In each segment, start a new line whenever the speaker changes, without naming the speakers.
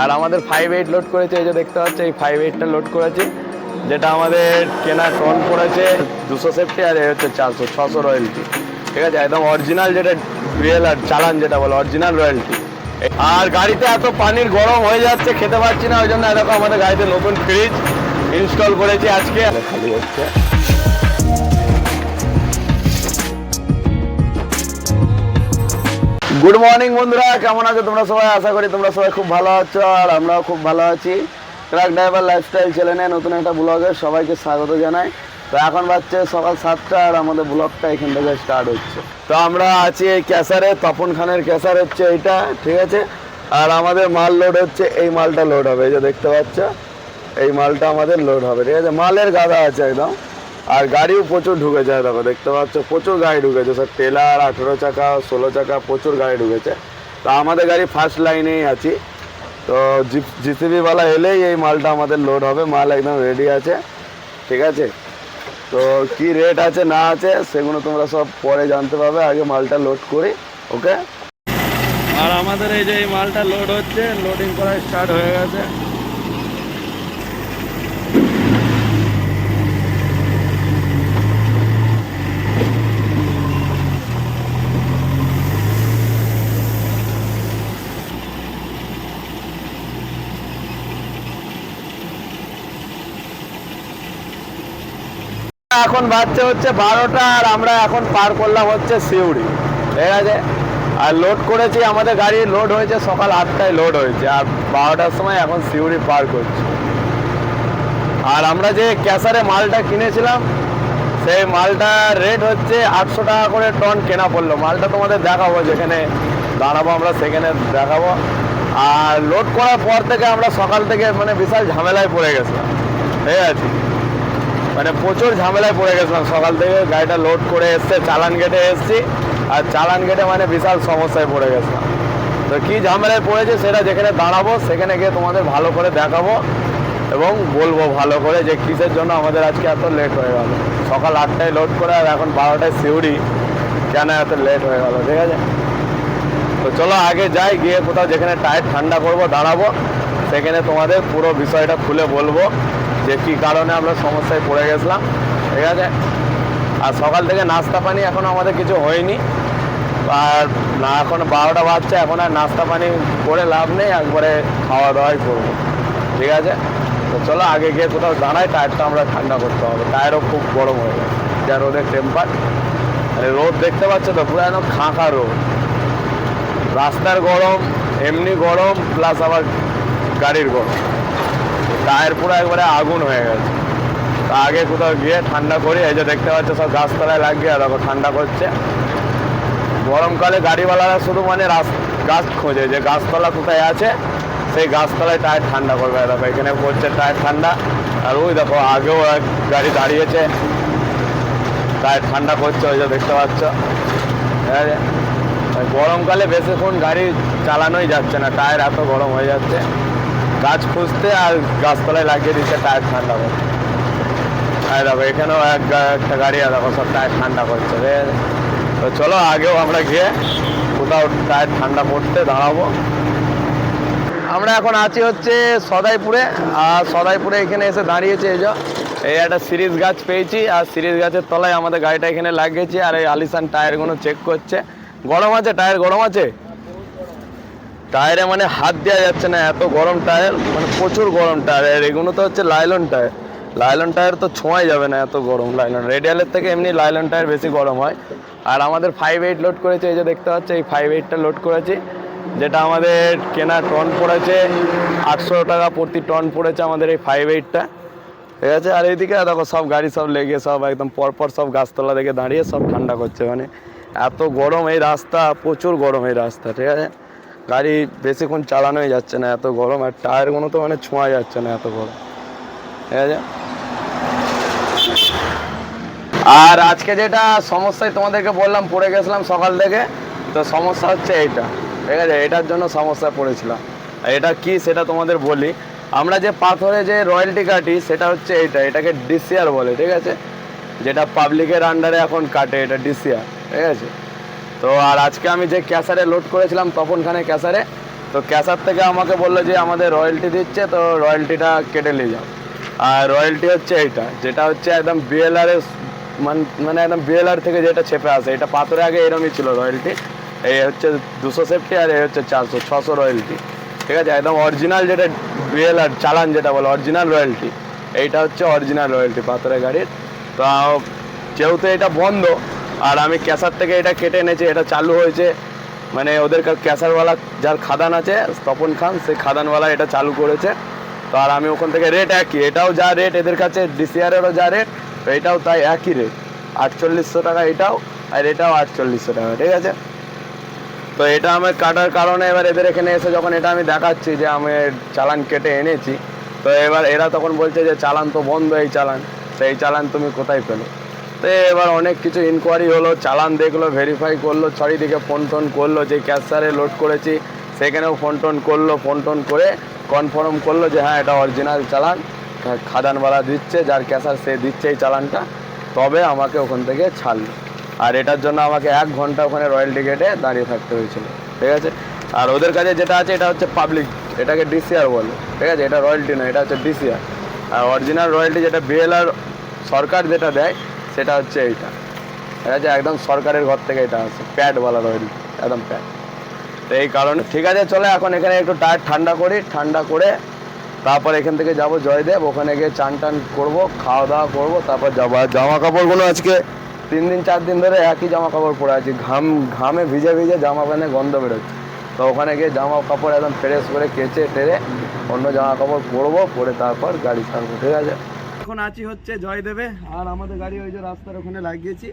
আর আমাদের five eight load করেছে, এই যে দেখতে পাচ্ছি, এই ফাইভ এইটটা লোড করেছি, যেটা আমাদের কেনা টন পড়েছে দুশো সেফটি আর এ হচ্ছে চারশো, ছশো রয়্যালটি ঠিক আছে? একদম অরিজিনাল যেটা রিয়েল আর চালান যেটা বলে অরিজিনাল রয়্যালটি আর গাড়িতে এত পানির গরম হয়ে যাচ্ছে, খেতে পারছি না, ওই জন্য এরকম আমাদের গাড়িতে নতুন ফ্রিজ ইনস্টল করেছি আজকে। খালি হচ্ছে গুড মর্নিং বন্ধুরা। কেমন আছো তোমরা সবাই? আশা করি তোমরা সবাই খুব ভালো আছো আর আমরাও খুব ভালো আছি। ট্রাক ড্রাইভার লাইফস্টাইল চ্যানেলে নতুন একটা ব্লগে সবাইকে স্বাগত জানাই। তো এখন বাচ্চা সকাল সাতটা আর আমাদের ব্লগটা এখান থেকে স্টার্ট হচ্ছে। তো আমরা আছি এই ক্যাসারে, তপন খানের ক্যাসার হচ্ছে এইটা, ঠিক আছে? আর আমাদের মাল লোড হচ্ছে, এই মালটা লোড হবে, এই যে দেখতে পাচ্ছ? এই মালটা আমাদের লোড হবে, ঠিক আছে? মালের গাদা আছে একদম। আর গাড়িও প্রচুর ঢুকেছে যায় দেখো, দেখতে পাচ্ছ, প্রচুর গাড়ি ঢুকেছে। স্যার টেলার আঠেরো চাকা, ষোলো চাকা, প্রচুর গাড়ি ঢুকেছে। তো আমাদের গাড়ি ফার্স্ট লাইনেই আছি। তো জিসিবিওয়ালা এলেই এই মালটা আমাদের লোড হবে, মাল একদম রেডি আছে। ঠিক আছে? তো কি রেট আছে, না আছে, সেগুলো তোমরা সব পরে জানতে পারবে, আগে মালটা লোড করি ওকে আর আমাদের এই যে এই মালটা লোড হচ্ছে লোডিং করা স্টার্ট হয়ে গেছে। এখন বাচ্চা হচ্ছে বারোটা আর আমরা এখন পার করলাম হচ্ছে সিউড়ি। ঠিক আছে? আর লোড করেছি, আমাদের গাড়ি লোড হয়েছে সকাল আটটায় লোড হয়েছে, আর বারোটার সময় এখন সিউড়ি পার করছি। আর আমরা যে ক্যাসারে মালটা কিনেছিলাম, সেই মালটার রেট হচ্ছে আটশো টাকা করে টন কেনা পড়ল। মালটা তোমাদের দেখাবো, যেখানে দাঁড়াবো আমরা সেখানে দেখাবো। আর লোড করার পর থেকে আমরা সকাল থেকে মানে বিশাল ঝামেলায় পড়ে গেছিলাম। ঠিক আছে? মানে প্রচুর ঝামেলায় পড়ে গেছিলাম। সকাল থেকে গাড়িটা লোড করে এসছে, চালান গেটে এসছি। আর চালান গেটে মানে বিশাল সমস্যায় পড়ে গেছিলাম। তো কী ঝামেলায় পড়েছে সেটা যেখানে দাঁড়াবো, সেখানে গিয়ে তোমাদের ভালো করে দেখাবো এবং বলব ভালো করে যে কিসের জন্য আমাদের আজকে এত লেট হয়ে গেল। সকাল আটটায় লোড করে আর এখন বারোটায় সিউড়ি, কেন এত লেট হয়ে গেল, ঠিক আছে? তো চলো আগে যাই, গিয়ে কোথাও যেখানে টায়ার ঠান্ডা করব, দাঁড়াবো, সেখানে তোমাদের পুরো বিষয়টা খুলে বলব। যে কী কারণে আমরা সমস্যায় পড়ে গেছিলাম, ঠিক আছে? আর সকাল থেকে নাস্তা পানি এখনও আমাদের কিছু হয়নি। আর না, এখন বারোটা বাজছে, এখন আর নাস্তা পানি করে লাভ নেই, একবারে খাওয়া দাওয়াই করব, ঠিক আছে? তো চলো, আগে গিয়ে কোথাও দাঁড়াই, টায়ারটা আমরা ঠান্ডা করতে হবে। টায়ারও খুব গরম হয়ে গেছে, যা রোদের টেম্পার আরে, রোদ দেখতে পাচ্ছ তো, পুরো একদম খাঁকা রোদ। রাস্তার গরম, এমনি গরম প্লাস আবার গাড়ির গরম। টায়ার পুরো একবারে আগুন হয়ে গেছে। তা আগে কোথাও গিয়ে ঠান্ডা করি, এই যে দেখতে পাচ্ছ সব গাছতলায় লাগিয়ে, আর দেখো ঠান্ডা করছে। গরমকালে গাড়িওয়ালারা শুধু মানে গাছ খোঁজে, যে গাছতলা কোথায় আছে, সেই গাছতলায় টায়ার ঠান্ডা করবে। দেখো এখানে পড়ছে টায়ার ঠান্ডা, আর ওই দেখো আগেও এক গাড়ি দাঁড়িয়েছে, টায়ার ঠান্ডা করছে, ওই যে দেখতে পাচ্ছ। গরমকালে বেশিক্ষণ গাড়ি চালানোই যাচ্ছে না, টায়ার এত গরম হয়ে যাচ্ছে। গাছ খুঁজতে আর গাছতলায় লাগিয়ে দিচ্ছে টায়ার ঠান্ডা করতে আর দেখো, এখানেও এক একটা গাড়ি আর দেখো, সব টায়ার ঠান্ডা করছে। আছে? তো চলো, আগেও আমরা গিয়ে কোথাও টায়ার ঠান্ডা করতে দাঁড়াবো। আমরা এখন আছি হচ্ছে সদাইপুরে, আর সদাইপুরে এখানে এসে দাঁড়িয়েছে এই এই একটা সিরিজ গাছ পেয়েছি, আর সিরিজ গাছের তলায় আমাদের গাড়িটা এখানে লাগিয়েছি, আর এই আলিসান টায়ারগুলো চেক করছে। গরম আছে, টায়ার গরম আছে? টায়ারে মানে হাত দেওয়া যাচ্ছে না, এত গরম টায়ার মানে প্রচুর গরম টায়ার। এগুলো তো হচ্ছে লাইলন টায়ার। লাইলন টায়ার তো ছোঁয়াই যাবে না এত গরম, লাইলন। রেডিয়ালের থেকে এমনি লাইলন টায়ার বেশি গরম হয়। আর আমাদের ফাইভ এইট লোড করেছে, এই যে দেখতে পাচ্ছ, এই ফাইভ এইটটা লোড করেছি, যেটা আমাদের কেনা টন পড়েছে, আটশো টাকা প্রতি টন পড়েছে আমাদের এই ফাইভ এইটটা ঠিক আছে? আর এইদিকে দেখো, সব গাড়ি সব লেগে, সব একদম পরপর সব গাছতলা থেকে দাঁড়িয়ে সব ঠান্ডা করছে মানে এত গরম এই রাস্তা, প্রচুর গরম এই রাস্তা, ঠিক আছে? গাড়ি বেশিক্ষণ চালানোই যাচ্ছে না, এত গরম আর টায়ারগুলো তো মানে ছোঁয়া যাচ্ছে না এত গরম। ঠিক আছে? আর আজকে যেটা সমস্যায় তোমাদেরকে বললাম, পড়ে গেছিলাম সকাল থেকে, তো সমস্যা হচ্ছে এইটা। ঠিক আছে? এটার জন্য সমস্যা পড়েছিলাম। এটা কি সেটা তোমাদের বলি, আমরা যে পাথরে যে রয়্যালটি কাটি সেটা হচ্ছে এইটা, এটাকে ডিসিআর বলে, ঠিক আছে? যেটা পাবলিকের আন্ডারে এখন কাটে, এটা ডিসিআর, ঠিক আছে? তো আর আজকে আমি যে ক্যাসারে লোড করেছিলাম তপনখানে ক্যাসারে, তো ক্যাশার থেকে আমাকে বলল যে আমাদের রয়্যালটি দিচ্ছে, তো রয়্যালটিটা কেটে নিয়ে যাও। আর রয়্যালটি হচ্ছে এইটা, যেটা হচ্ছে একদম বিএলআরের মানে একদম বিএলআর থেকে যেটা ছেপে আসে, এটা পাথরে আগে এরমই ছিল রয়্যালটি এই হচ্ছে দুশো সেফটি আর এই হচ্ছে চারশো, ছশো রয়্যালটি ঠিক আছে? একদম অরিজিনাল যেটা বিএলআর চালান যেটা বলে অরিজিনাল রয়্যালটি এইটা হচ্ছে অরিজিনাল রয়্যালটি পাথরের গাড়ির। তো যেহেতু এটা বন্ধ আর আমি ক্যাসার থেকে এটা কেটে এনেছি, এটা চালু হয়েছে। মানে ওদের কা- ক্যাশারওয়ালা যার খাদান আছে, তপন খান সেই খাদানওয়ালা এটা চালু করেছে। তো আর আমি ওখান থেকে রেট একই, এটাও যা রেট এদের কাছে ডিসিআরেরও যা রেট তো এটাও তাই একই রেট আটচল্লিশশো টাকা এটাও, আর এটাও আটচল্লিশশো টাকা, ঠিক আছে? তো এটা আমার কাটার কারণে এবার এদের এখানে এসে যখন এটা আমি দেখাচ্ছি যে আমি চালান কেটে এনেছি, তো এবার এরা তখন বলছে যে, চালান তো বন্ধ, এই চালান। সেই চালান তুমি কোথায় পেল? তো এবার অনেক কিছু ইনকোয়ারি হলো, চালান দেখল ভেরিফাই করল, চারিদিকে ফোন টোন করল, যে ক্যাশারে লোড করেছি, সেখানেও ফোন টোন করল ফোন টোন করে কনফার্ম করল যে হ্যাঁ এটা অরিজিনাল চালান খাদানওয়ালা দিচ্ছে, যার ক্যাশার সে দিচ্ছে এই চালানটা, তবে আমাকে ওখান থেকে ছাড়লো। আর এটার জন্য আমাকে এক ঘণ্টা ওখানে রয়্যালটি গেটে দাঁড়িয়ে থাকতে হয়েছিল, ঠিক আছে? আর ওদের কাছে যেটা আছে, এটা হচ্ছে পাবলিক এটাকে ডিসিআর বলে, ঠিক আছে? এটা রয়্যালটি নয়, এটা হচ্ছে ডিসিআর আর অরিজিনাল রয়্যালটি যেটা বিএলআর সরকার যেটা দেয় সেটা হচ্ছে এইটা। ঠিক আছে একদম সরকারের ঘর থেকে এটা আছে প্যাডওয়ালা রয়্যালটি একদম প্যাড। তো এই কারণে, ঠিক আছে, চলে এখন এখানে একটু টায়ার ঠান্ডা করি, ঠান্ডা করে তারপর এখান থেকে যাব জয়দেব, ওখানে গিয়ে চান টান করব, খাওয়া দাওয়া করব, তারপর যাব। আর জামা কাপড়গুলো আজকে তিন দিন, চার দিন ধরে একই জামা কাপড় পরে আছি, ঘাম, ঘামে ভিজে ভিজে জামা প্যান্টে গন্ধ বেরোচ্ছে। তো ওখানে গিয়ে জামা কাপড় একদম ফ্রেশ করে কেচে টেরে অন্য জামা কাপড় পরবো, পরে তারপর গাড়ি ছাড়বো, ঠিক আছে? এখন আছি হচ্ছে জয়দেবে, আর আমাদের গাড়ি ওই যে রাস্তার ওখানে লাগিয়েছি।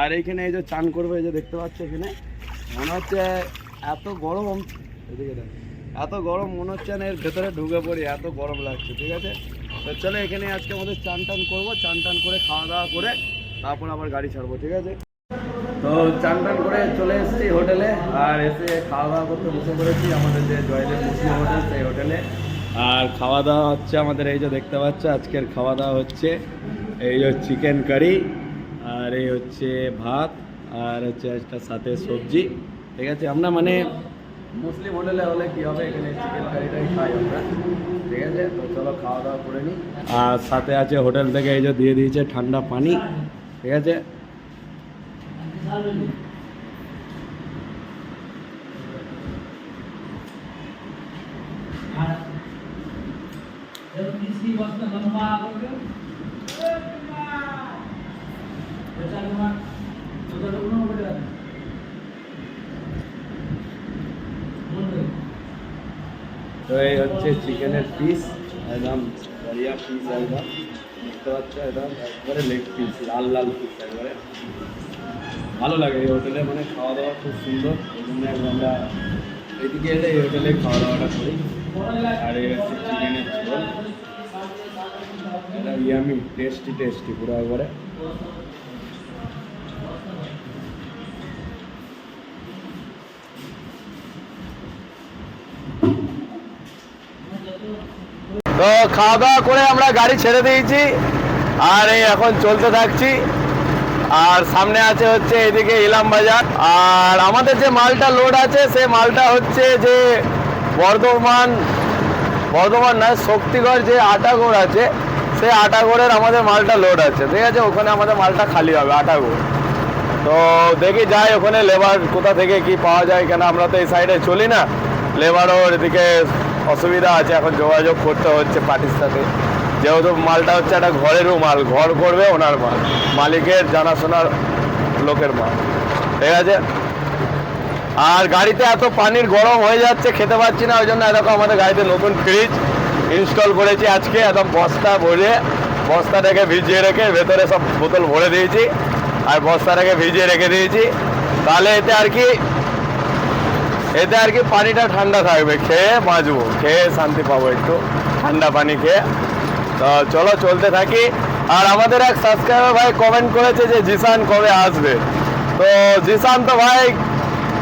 আর এইখানে এই যে চান করব, এই যে দেখতে পাচ্ছ এখানে। মনে হচ্ছে এত গরম এত গরম মনে হচ্ছে না এর ভেতরে ঢুকে পড়ি, এত গরম লাগছে, ঠিক আছে? তো চলো এখানে আজকে আমাদের চান টান করব, চান টান করে খাওয়া দাওয়া করে তারপর আবার গাড়ি ছাড়বো, ঠিক আছে? তো চান টান করে চলে এসেছি হোটেলে, আর এসে খাওয়া দাওয়া করতে বসে পড়েছি আমাদের যে জয়দেব মুসলিম হোটেল, সেই হোটেলে। আর খাওয়া দাওয়া হচ্ছে আমাদের, এই যে দেখতে পাচ্ছ, আজকের খাওয়া দাওয়া হচ্ছে, এই যে চিকেন কারি আর এই হচ্ছে ভাত, আর হচ্ছে একটা সাথে সবজি, ঠিক আছে? আমরা মানে মুসলিম হোটেলে হলে কি হবে, এখানে চিকেন কারিটাই খাই আমরা, ঠিক আছে? তো চলো খাওয়া দাওয়া করে নিই আর সাথে আছে হোটেল থেকে এই যে দিয়ে দিয়েছে ঠান্ডা পানি, ঠিক আছে? তো এই হচ্ছে চিকেনের পিস একদম বড়িয়া পিস একদম। দেখতে পাচ্ছ একদম একবারে লেগ পিস লাল লাল পিস একবারে। ভালো লাগে এই হোটেলে মানে খাওয়া দাওয়া খুব সুন্দর। এই জন্য আমরা এদিকে এলে এই হোটেলে খাওয়া দাওয়াটা করি। আর এই হচ্ছে চিকেনের ঝোল। এটা ইয়ামি টেস্টি টেস্টি পুরো একবারে। খাওয়া দাওয়া করে আমরা গাড়ি ছেড়ে দিয়েছি। আর এই এখন চলতে থাকছি। আর সামনে আছে হচ্ছে এদিকে ইলাম বাজার। আর আমাদের যে মালটা লোড আছে, সে মালটা হচ্ছে যে বর্ধমান বর্ধমান নয়, শক্তিগড় যে আটাগড় আছে সেই আটাগড়ের আমাদের মালটা লোড আছে। ঠিক আছে? ওখানে আমাদের মালটা খালি হবে, আটাগড়। তো দেখি যাই ওখানে লেবার কোথা থেকে কি পাওয়া যায় কেন, আমরা তো এই সাইডে চলি না। লেবারও এদিকে অসুবিধা আছে, এখন যোগাযোগ করতে হচ্ছে পার্টির সাথে। যেহেতু মালটা হচ্ছে একটা ঘরেরও মাল, ঘর করবে ওনার মাল, মালিকের জানাশোনার লোকের মাল। ঠিক আছে? আর গাড়িতে এত পানির গরম হয়ে যাচ্ছে, খেতে পাচ্ছি না, ওই জন্য এরকম আমাদের গাড়িতে নতুন ফ্রিজ ইনস্টল করেছি আজকে, একদম বস্তা ভরে, বস্তাটাকে ভিজিয়ে রেখে ভেতরে সব বোতল ভরে দিয়েছি, আর বস্তাটাকে ভিজিয়ে রেখে দিয়েছি। তাহলে এতে আর কি এতে আর কি পানিটা ঠান্ডা থাকবে, খেয়ে বাঁচবো, খেয়ে শান্তি পাবো একটু, ঠান্ডা পানি খেয়ে। তো চলো চলতে থাকি। আর আমাদের এক সাবস্ক্রাইবার ভাই কমেন্ট করেছে যে, জিসান কবে আসবে? তো জিসান তো ভাই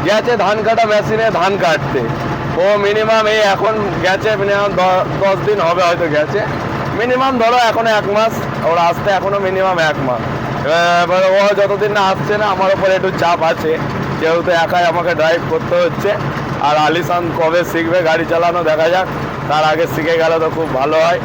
গেছে ধান কাটা মেশিনে ধান কাটতে। ও মিনিমাম এই এখন গেছে মিনিমাম দশ দিন হবে হয়তো গেছে। মিনিমাম ধরো এখনও এক মাস, ওর আসতে এখনও মিনিমাম এক মাস। এবার ও যতদিন না আসছে না, আমার ওপরে একটু চাপ আছে। যেহেতু একাই আমাকে ড্রাইভ করতে হচ্ছে, আর আলিসান কবে শিখবে গাড়ি চালানো দেখা যাক, তার আগে শিখে গেলে তো খুব ভালো হয়।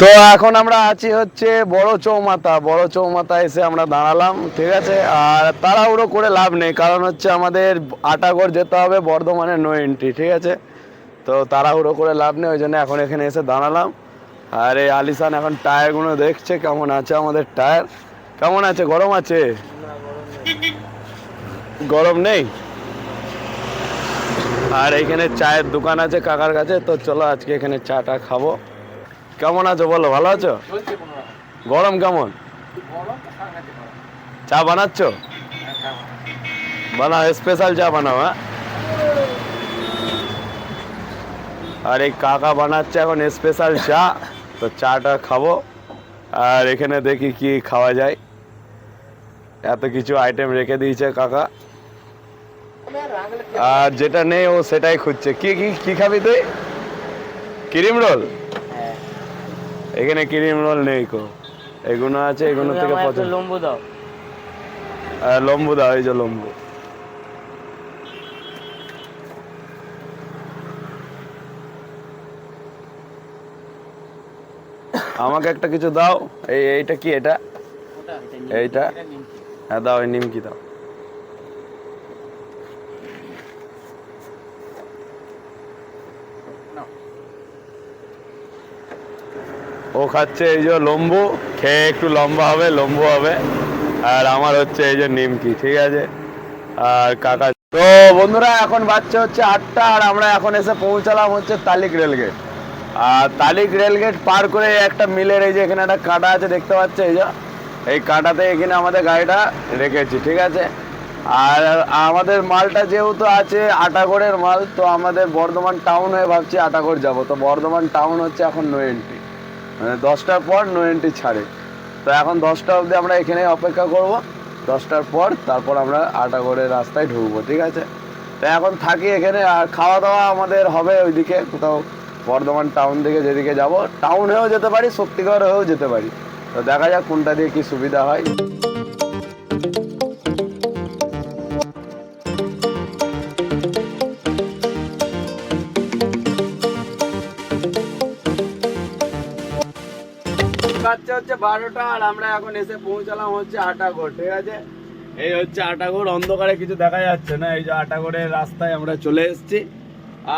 তো এখন আমরা আছি হচ্ছে বড় চৌমাথা বড় চৌমাথা এসে আমরা দাঁড়ালাম ঠিক আছে? আর তাড়াহুড়ো করে লাভ নেই কারণ হচ্ছে আমাদের আটাগড় যেতে হবে বর্ধমানের নো এন্ট্রি ঠিক আছে? তো তাড়াহুড়ো করে লাভ নেই ওই জন্য এখন এখানে এসে দাঁড়ালাম। আর এই আলিসান এখন টায়ারগুলো দেখছে কেমন আছে আমাদের টায়ার? কেমন আছে? গরম আছে? গরম নেই? আর এখানে চায়ের দোকান আছে কাকার কাছে তো চলো আজকে এখানে চাটা খাব। কেমন আছো বলো, ভালো আছো? গরম কেমন? চা বানাচ্ছ? বানাও স্পেশাল চা বানাও হ্যাঁ? আর এই কাকা বানাচ্ছে এখন স্পেশাল চা, তো চাটা খাব। আর এখানে দেখি কি খাওয়া যায়। এত কিছু আইটেম রেখে দিয়েছে কাকা। আর যেটা নেই ও সেটাই খুঁজছে। কি কি কি খাবি তুই? Cream roll? এখানে ক্রিম রোল নেই কো। এগুলো আছে এগুলো থেকে পছন্দ
লম্বু দাও।
লম্বু দাও এই যে লম্বু। আমাকে একটা কিছু দাও। এই এইটা কি এটা? এইটা? হ্যাঁ দাও এই নিমকি দাও। ও খাচ্ছে এই যে লম্বু, খেয়ে একটু লম্বা হবে, লম্বু হবে। আর আমার হচ্ছে এই যে নিমকি, ঠিক আছে? আর কাকা তো বন্ধুরা, এখন বাচ্চা হচ্ছে আটটা, আর আমরা এখন এসে পৌঁছালাম হচ্ছে তালিক রেলগেট। আর তালিক রেলগেট পার করে একটা মিলের এই যে এখানে একটা কাঁটা আছে, দেখতে পাচ্ছে এই যে? এই কাঁটাতে এখানে আমাদের গাড়িটা রেখেছি, ঠিক আছে? আর আমাদের মালটা যেহেতু আছে আটাগড়ের মাল, তো আমাদের বর্ধমান টাউন হয়ে ভাবছি আটাগড় যাব। তো বর্ধমান টাউন হচ্ছে এখন নো এন্ট্রি মানে দশটার পর নো এন্ট্রি ছাড়ে। তো এখন দশটা অবধি আমরা এখানে অপেক্ষা করব। দশটার পর তারপর আমরা আটাগড়ের রাস্তায় ঢুকবো, ঠিক আছে? তো এখন থাকি এখানে, আর খাওয়া দাওয়া আমাদের হবে ওইদিকে, কোথাও বর্ধমান টাউন থেকে যেদিকে যাব। টাউন হয়েও যেতে পারি শক্তিগড় হয়েও যেতে পারি। তো দেখা যাক কোনটা দিয়ে কি সুবিধা হয়। হচ্ছে বারোটা আর আমরা এখন এসে পৌঁছালাম হচ্ছে আটাগড়, ঠিক আছে? এই হচ্ছে আটাগড়, অন্ধকারে কিছু দেখা যাচ্ছে না, এই যে আটাগড়ের রাস্তায় আমরা চলে এসেছি।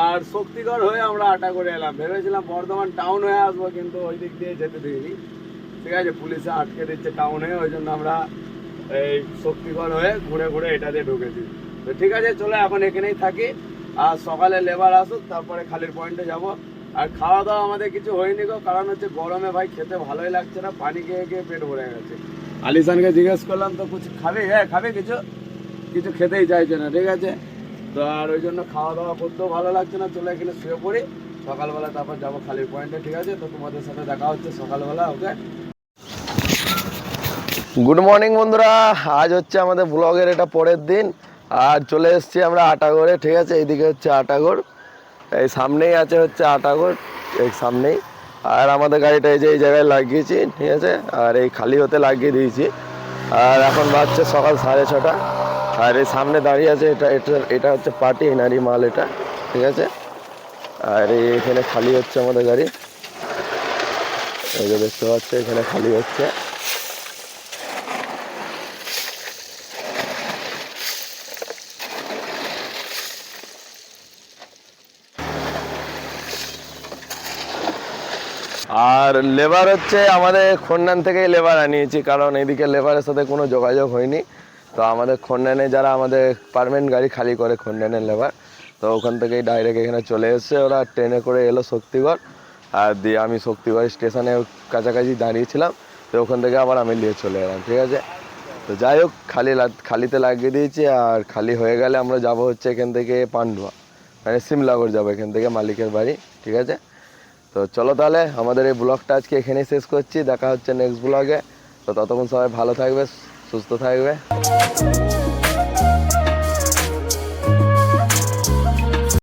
আর শক্তিগড় হয়ে আমরা আটাগড়ে এলাম, ভেবেছিলাম বর্ধমান টাউন হয়ে আসব, কিন্তু ওই দিক দিয়ে যেতে দিইনি। ঠিক আছে, পুলিশে আটকে দিচ্ছে টাউনে ওই জন্য আমরা এই শক্তিগড় হয়ে ঘুরে ঘুরে এটা দিয়ে ঢুকেছি। তো ঠিক আছে, চলো এখন এখানেই থাকি। আর সকালে লেবার আসুক, তারপরে খালির পয়েন্টে যাব। আর খাওয়া দাওয়া আমাদের কিছু হয়নি গো, কারণ হচ্ছে গরমে ভাই খেতে ভালোই লাগছে না, পানি খেয়ে খেয়ে পেট ভরে গেছে। আলিসানকে জিজ্ঞেস করলাম, তো কিছু খাবে? হ্যাঁ খাবে কিছু। কিছু খেতেই চাইছে না, ঠিক আছে? তো আর ওই জন্য খাওয়া দাওয়া করতেও ভালো লাগছে না, চলে এখানে শুয়ে পড়ি। সকালবেলা তারপর যাব খালির পয়েন্টে, ঠিক আছে? তো তোমাদের সাথে দেখা হচ্ছে সকালবেলা, ওকে? গুড মর্নিং বন্ধুরা। আজ হচ্ছে আমাদের ব্লগের এটা পরের দিন। আর চলে এসেছি আমরা আটাগড়ে, ঠিক আছে? এইদিকে হচ্ছে আটাগড়। এই সামনেই আছে হচ্ছে আটাগড় এই সামনেই। আর আমাদের গাড়িটা এই যে এই জায়গায় লাগিয়েছি, ঠিক আছে? আর এই খালি হতে লাগিয়ে দিয়েছি। আর এখন বাজছে সকাল সাড়ে ছটা। আর এই সামনে দাঁড়িয়ে আছে, এটা এটা এটা হচ্ছে পার্টি এনারি মাল এটা, ঠিক আছে? আর এই এখানে খালি হচ্ছে আমাদের গাড়ি। এই যে দেখতে পাচ্ছে, এখানে খালি হচ্ছে। আর লেবার হচ্ছে আমাদের খন্ডান থেকেই লেবার আনিয়েছি, কারণ এদিকে লেবারের সাথে কোনো যোগাযোগ হয়নি। তো আমাদের খন্ডানে যারা আমাদের পারমানেন্ট গাড়ি খালি করে খন্ডানের লেবার তো ওখান থেকেই ডাইরেক্ট এখানে চলে এসছে। ওরা ট্রেনে করে এলো শক্তিগড়, আর দিয়ে আমি শক্তিগড় স্টেশনের কাছাকাছি দাঁড়িয়েছিলাম। তো ওখান থেকে আবার আমি নিয়ে চলে এলাম, ঠিক আছে? তো যাই হোক, খালি খালিতে লাগিয়ে দিয়েছি, আর খালি হয়ে গেলে আমরা যাব হচ্ছে এখান থেকে পান্ডুয়া মানে সিমলাগড় যাব এখান থেকে মালিকের বাড়ি, ঠিক আছে? তো চলো তাহলে, আমাদের এই ব্লগটা আজকে এখানেই শেষ করছি। দেখা হচ্ছে নেক্সট ব্লগে তো ততক্ষণ সবাই ভালো থাকবে, সুস্থ থাকবে।